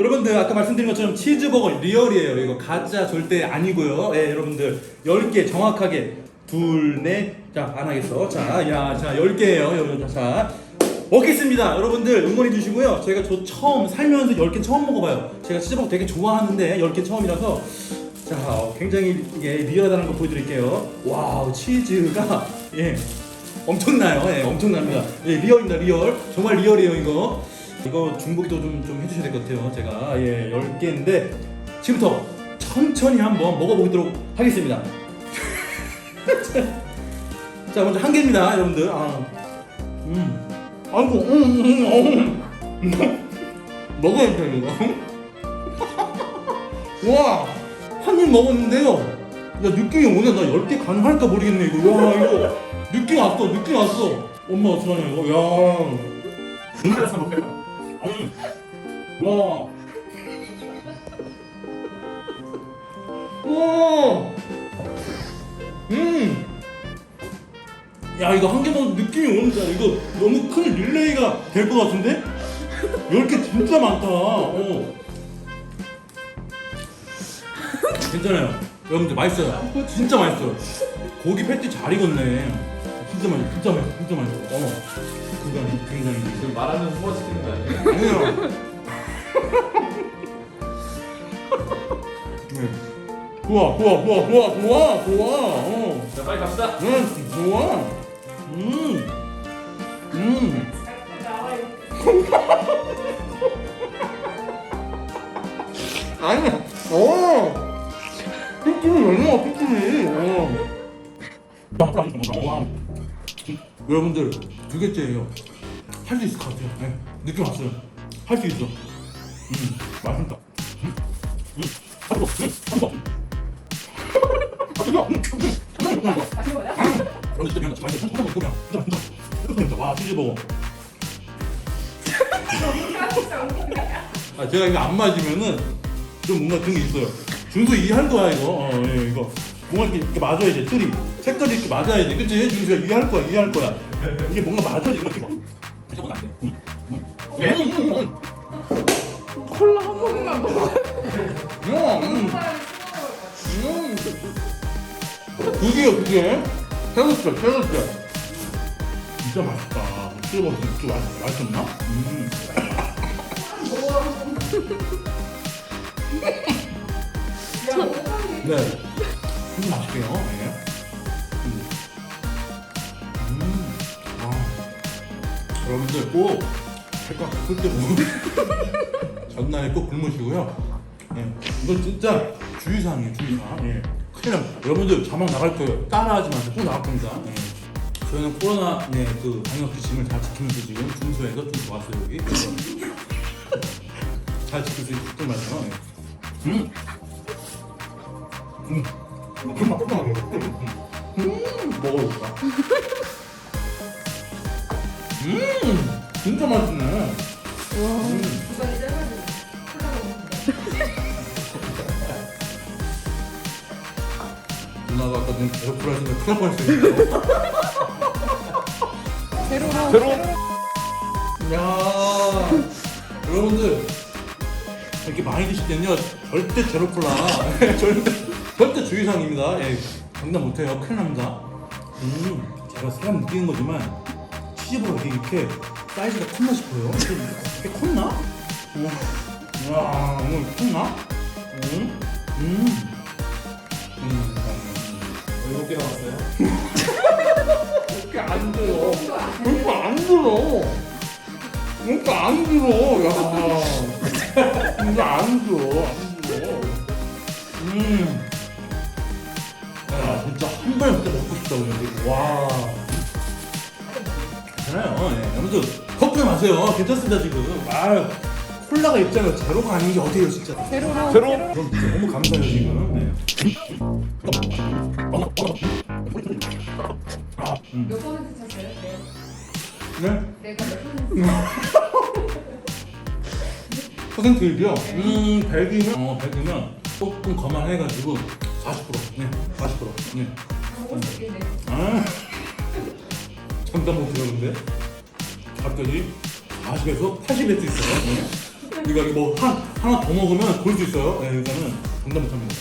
여러분들 아까 말씀드린 것처럼 치즈버거 리얼이에요. 이거 가짜 절대 아니고요. 예, 여러분들 10개 정확하게 둘, 넷, 자, 안 하겠어. 자, 야, 자, 10개예요. 여러분, 자, 먹겠습니다. 여러분들 응원해 주시고요. 제가 저 처음 살면서 10개 처음 먹어봐요. 제가 치즈버거 되게 좋아하는데 10개 처음이라서 자, 어, 굉장히 이게 리얼하다는 거 보여드릴게요. 와우, 치즈가 예, 엄청나요. 예, 엄청납니다. 예, 리얼입니다, 리얼. 정말 리얼이에요, 이거. 이거 중복도 좀, 좀 해주셔야 될 것 같아요. 제가 예, 10개인데 지금부터 천천히 한번 먹어보도록 하겠습니다. 자, 먼저 한 개입니다, 여러분들. 아, 음, 아이고, 음, 음, 음. 먹어야 돼 이거. 와, 한 입 먹었는데요. 야, 느낌이 오늘 나 10개 가능할까 모르겠네, 이거. 와, 이거. 느낌 왔어, 느낌 왔어. 엄마 어떡하냐, 이거. 야. 진짜 먹어요. 음. 와. 와. 음. 야, 이거 한개 먹으면 느낌이 오는다. 이거 너무 큰 릴레이가 될 것 같은데? 10개 진짜 많다. 어. 괜찮아요. 여러분들 맛있어요. 진짜 맛있어요. 고기 패티 잘 익었네. 진짜 맛있어. 진짜 맛있어. 진짜 맛있어. 어. 굉장히 굉장히. 지금 말하면 소화 시키는 거 아니에요? 아니야. 네. 좋아, 좋아, 좋아, 좋아, 좋아, 좋아. 어. 자 빨리 갑시다. 응, 좋아. 음, 음. 아니야. 어. 삐끼니 얼마나 삐끼니. 어. 여러분들 두 개째예요. 할 수 있을 것 같아요. 네. 느낌 왔어요. 할 수 있어. 음, 맛있다. 음, 음. 음. 음, 음. 와, 치즈버거. 아, 제가 이거 안 맞으면은 좀 뭔가 그런 게 있어요. 준수 이해할 거야 이거. 어, 예, 이거. 뭔가 이렇게, 이렇게 맞아야 돼. 틀이. 색깔이 이렇게 맞아야 돼. 그치? 준수야 이해할 거야. 이해할 거야. 이게 뭔가 맞아 이렇게. 무조건 안 돼. 응. 응. 응. 응. 콜라 한 모금만 먹어. 야, 음. 음. 그게요, 그게. 새우살, 새우살. 진짜 맛있다. 씹어 진짜 맛, 맛있었나? 음. 네. 진짜 맛있게요. 네. 음. 음. 아. 여러분들 꼭 색깔 바꿀 때 전날에 꼭 굶으시고요. 예, 이건 진짜 주의사항이에요, 주의사항. 예. 큰일 납니다. 여러분들 자막 나갈 거예요. 따라하지 마세요. 꼭 나갈 겁니다. 예. 저희는 코로나 네, 그 방역 지침을 잘 지키면서 지금 준수해서 좀 좋았어요, 여기. 잘 지킬 수 있을 말이에요. 예. 음! 음! 금방 끝나네 음! 먹어볼까? 음! 진짜 맛있네. 음. 누나가 아까 눈 계속 불하시는데 큰일 날 뻔했어요. 제로로. 제로. 야 여러분들 이렇게 많이 드실 때는요 절대 제로 콜라 절대 절대 주의사항입니다. 예, 장난 못해요. 큰일 납니다. 음 제가 사람 느끼는 거지만 치즈버거 이게 이렇게 사이즈가 컸나 싶어요. 이게 컸나? 어. 와 오늘 컸나? 음. 음. 음. 개 남았어요. 이렇게 안 들어. 이렇게 안 들어. 이렇게 안 들어. 야. 이거 안 들어. 안 들어. 음. 야, 진짜 한 번에 진짜 먹고 싶다, 오늘. 와. 괜찮아요. 예. 여러분들, 걱정 마세요. 괜찮습니다, 지금. 아, 콜라가 있잖아요. 제로가 아닌 게 어디예요, 진짜. 제로로. 제로? 그럼 진짜 너무 감사해요, 지금. 네. 아, 음. 몇 퍼센트 찼어요? 네. 네? 내가 몇 퍼센트? 퍼센트 일이요? 음, 100이면, 어, 100이면 조금 거만해가지고 40%. 네, 40%. 네. 먹을 수 있겠네. 아, 잠깐 못 들었는데 갑자기 40에서 80에 있어요. 네. 이거 이거 뭐 한, 하나 더 먹으면 볼수 있어요. 네, 일단은 장담 못 합니다.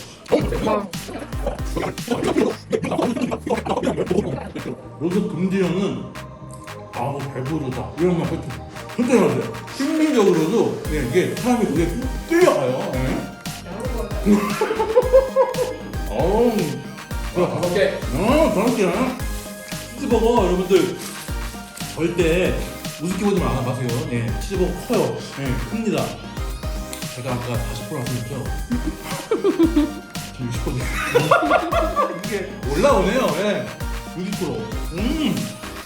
로드 금지령은 아우 배부르다 이런 말 해도 진짜 맞아요. 심리적으로도 네, 이게 사람이 눈에 끌려가요. 네. 어우, 좋아. 다섯 개. 어, 그렇게요. 치즈버거 여러분들 절대 우습게 보지 마, 마세요. 네, 치즈버거 커요. 네, 큽니다. 제가 아까 40% 말씀드렸죠? 지금 60%. 이게 올라오네요. 네, 60%. 음.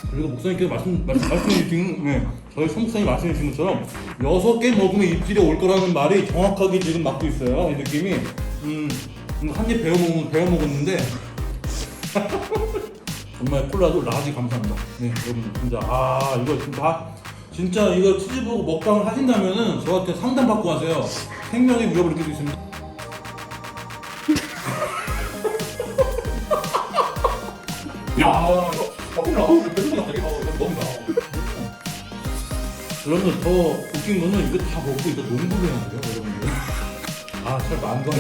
그리고 목사님께서 말씀, 말씀, 말씀해 주신, 네, 저희 성목사님 말씀해 주신 것처럼 여섯 개 먹으면 입질에 올 거라는 말이 정확하게 지금 맞고 있어요. 이 느낌이. 음, 한입 배워 먹 배워 먹었는데 정말 콜라도 라지 감사합니다. 네, 여러분 진짜 아 이거 다 진짜 이거 치즈버거 먹방을 하신다면은 저한테 상담 받고 가세요. 생명의 위협을 느낄 수 있습니다. 야. 여러분들 더 웃긴 거는 이거 다 먹고 이거 농구를 해야 돼요, 여러분들. 아, 잘할 거.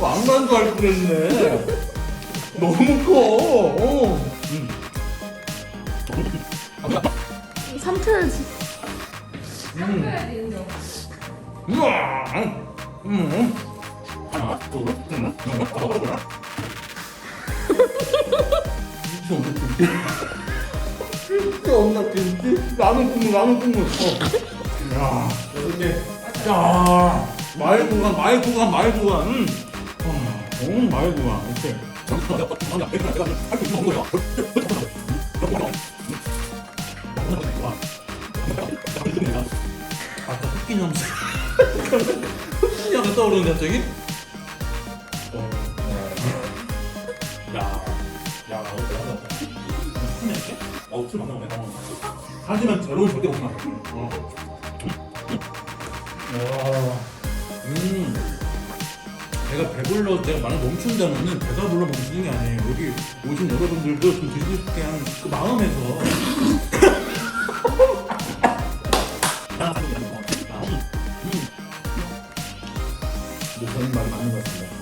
왕만두 할 뻔했네. 너무 커. 어. 음. 3초야지. 닦아야 되는데. 우와. 음. 하나, 둘, 음. 진짜 엄마 김치 라면 국물 라면 국물 어. 야 여섯 개. 야, 마일 구간, 마일 구간, 마일 구간. 음. 어, 음, 마일 구간. 오케이. 아까 흑기 염색. 흑기 염색 떠오르는데 갑자기? 어, 야, 야, 나 오늘 대단하다. 술 낼게? 어우, 술 많나 보네. 하지만 제로는 절대 못. 어. 와, 음. 내가 배불러, 내가 많이 멈춘다면은 배가 불러 멈추는 게 아니에요. 여기 오신 여러분들도 좀 드시고 싶게 하는 그 마음에서. 음. 목사님 말이 맞는 것 같습니다.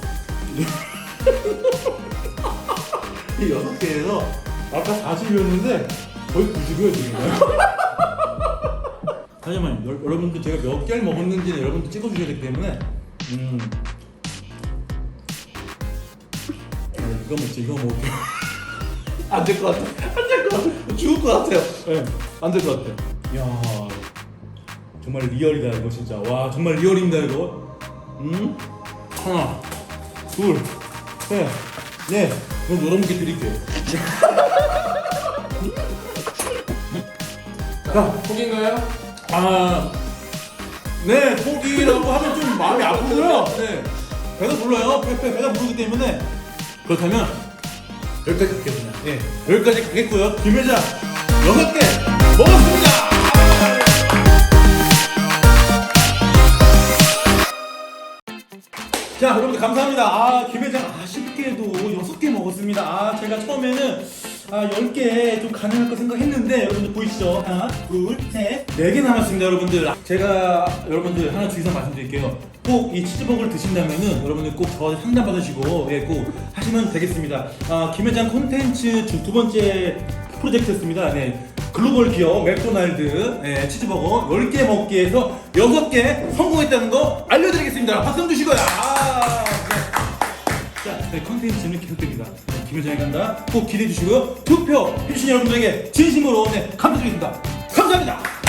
이 여섯 개에서 아까 40이었는데 거의 90이에요, 지금. 하지만 여, 러분들 제가 몇 개를 먹었는지는 여러분들 찍어주셔야 되기 때문에 음 이거 먹지 이거 먹을게요 안될 것 같아. 안 될 것 같아. 죽을 것 같아요. 예안될 것 같아. 야 정말 리얼이다 이거 진짜. 와 정말 리얼입니다 이거. 음? 하나 둘셋넷. 그럼 여러분께 드릴게요. 자 포기인가요? 아, 네, 포기라고 하면 좀 마음이 아프고요. 네, 배가 불러요. 배, 배, 배가 부르기 때문에 그렇다면 여기까지 가겠습니다. 예, 여기까지 가겠고요. 김회장 여섯 개 먹었습니다. 자, 여러분들 감사합니다. 아, 김회장 아쉽게도 여섯 개 먹었습니다. 아, 제가 처음에는 아, 10개 좀 가능할 거 생각했는데 여러분들 보이시죠? 하나, 둘, 셋, 네 개 남았습니다, 여러분들. 제가 여러분들 하나 주의서 말씀드릴게요. 꼭 이 치즈버거를 드신다면은 여러분들 꼭 저한테 상담 받으시고 예, 꼭 하시면 되겠습니다. 아, 김회장 콘텐츠 주- 두 번째 프로젝트였습니다. 네. 글로벌 기업 맥도날드 예, 치즈버거 10개 먹기에서 6개 성공했다는 거 알려드리겠습니다. 박수 한번 주시고요. 아, 네. 자, 저희 컨텐츠는 계속됩니다. 네, 김효정이 간다. 꼭 기대해 주시고요. 투표 해주신 여러분들에게 진심으로 네, 감사드리겠습니다. 감사합니다.